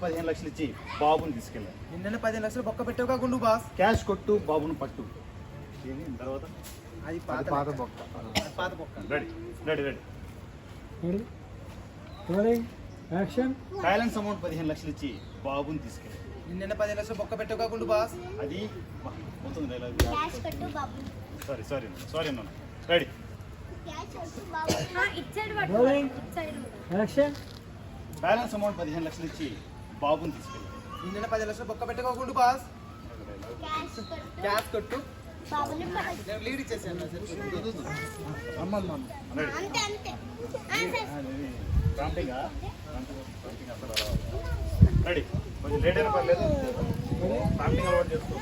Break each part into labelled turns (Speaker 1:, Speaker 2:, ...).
Speaker 1: పదిహేను లక్షలు ఇచ్చి బాబుని తీసుకెళ్ళాను
Speaker 2: నిన్న పదిహేను లక్షలు బొక్క పెట్టావుగా గుండు బాస్?
Speaker 1: క్యాష్ కొట్టు బాబును పట్టు. తర్వాత?
Speaker 2: అది పాత
Speaker 3: పాత. బొక్క.
Speaker 2: పాత బొక్క.
Speaker 1: Ready ready ready.
Speaker 4: Ready action
Speaker 1: balance amount పదిహేను లక్షలు ఇచ్చి బాబుని తీసుకెళ్ళాను
Speaker 2: నిన్న పదిహేను లక్షలు బొక్క పెట్టావుగా గుండు బాస్?
Speaker 1: అది మొత్తం డైలాగ్
Speaker 5: క్యాష్ కట్టు బాబు
Speaker 1: సారీ సారీ సారీ అన్న రెడీ.
Speaker 5: ఇచ్చాడు
Speaker 4: యాక్షన్
Speaker 1: బ్యాలెన్స్ అమౌంట్ పదిహేను లక్షలు ఇచ్చి బాబుని తీసుకెళ్ళాను
Speaker 2: నిన్న పదిహేను లక్షలు బొక్క పెట్టావుగా గుండు బాస్.
Speaker 5: క్యాష్ కట్టు.
Speaker 2: లీడ్ ఇచ్చేసాను
Speaker 3: అమ్మ అమ్మ.
Speaker 1: రెడీ. ప్రాంప్టింగ్? కొంచెం లేట్ అయినా పర్లేదు. ప్రాంప్టింగ్ అలవాటు చేసుకో.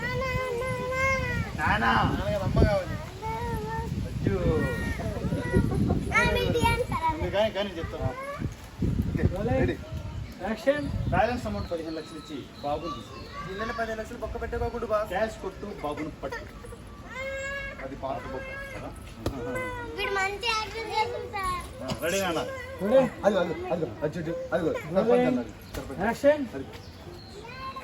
Speaker 1: నానా.
Speaker 2: అమ్మ కావాలి.
Speaker 1: కానీ కానీ చెప్తాను.
Speaker 3: రెడీ.
Speaker 1: బ్యాలెన్స్ అమౌంట్ పదిహేను లక్షలు ఇచ్చి బాబుని తీసుకెళ్ళాను
Speaker 2: నిన్న పదిహేను లక్షలు బొక్క గుండు బాస్
Speaker 1: క్యాష్ కొట్టు బాబును పట్టు
Speaker 3: అది పాత బొక్క
Speaker 1: కదా
Speaker 5: వీడు మంచి యాక్షన్ చేస్తుంది సార్
Speaker 1: రెడీ నాన్న
Speaker 4: రెడీ
Speaker 3: అది అది అది అచ్చు అచ్చు అది సర్పంచ్ అన్నది సర్పంచ్
Speaker 4: యాక్షన్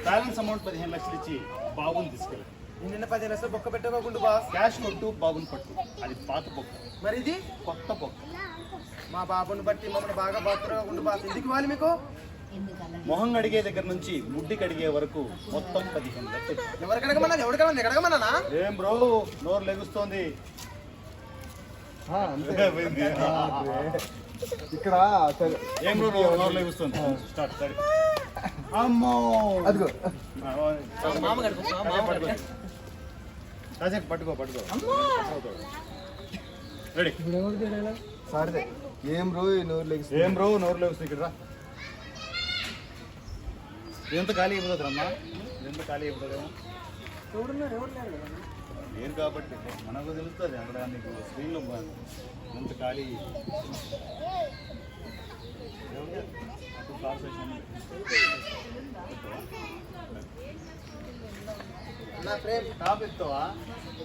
Speaker 1: బ్యాలెన్స్ అమౌంట్ పదిహేను లక్షలు ఇచ్చి బాబుని తీసుకెళ్ళాను
Speaker 2: నిన్న పదిహేను లక్షలు బొక్క పెట్టావుగా గుండు బాస్
Speaker 1: క్యాష్ కొట్టు బాబుని పట్టు అది పాత బొక్క
Speaker 2: మరి ఇది
Speaker 1: కొత్త బొక్క
Speaker 2: మా బాబుని బట్టి మమ్మల్ని బాగా బాస్ ఎందుకు ఇవ్వాలి మీకు
Speaker 1: మొహం అడిగే దగ్గర నుంచి ముడ్డి కడిగే వరకు మొత్తం పదిహేను లక్షలు. ఏం బ్రో నోరు లెగుస్తోంది.
Speaker 3: ఆ, అంతే. ఇక్కడ సరే.
Speaker 1: ఏం బ్రో నోరు లెగుస్తుంది. స్టార్ట్ సరే అమ్మో.
Speaker 3: అదిగో.
Speaker 2: మామ మామ
Speaker 1: పట్టుకో. పట్టుకో రెడీ.
Speaker 3: సారిదే. ఏం రో నోరు లెగిస్తుంది?
Speaker 1: ఏం బ్రో నోరు లెగుస్తుంది? ఇక్కడ రా. ఎంత ఖాళీ అయిపోతుంది అమ్మా ఎంత ఖాళీ అయిపోతుందేమో
Speaker 2: ఎవరున్నారు? ఎవరు లేరు కదా?
Speaker 1: లేరు కాబట్టి మనకు తెలుస్తుంది అక్కడ నీకు స్క్రీన్లో ఎంత ఖాళీ.
Speaker 2: నా
Speaker 1: టాప్ ఎత్తావా?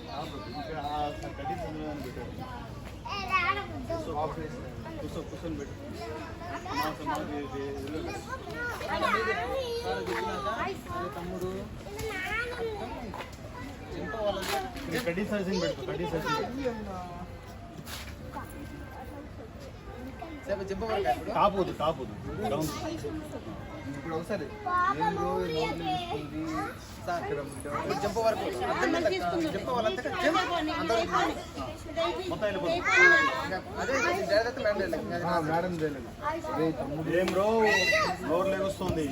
Speaker 1: టాప్ పెట్టారు
Speaker 5: రాడవద్దు.
Speaker 1: కూర్చో కూర్చొని పెట్టు.
Speaker 2: తమ్ముడు
Speaker 1: కడ్డీ సైజింగ్ పెట్టు కడ్డీ సైజింగ్ పెట్టు టాప్ వద్దు డౌన్
Speaker 3: ఇప్పుడు ఒకసారి. రో
Speaker 2: జింప వరకు. జింప వాళ్ళంతా అదే
Speaker 3: ఆ, మేడం రే
Speaker 1: ఏం బ్రో నోరు లేవస్తుంది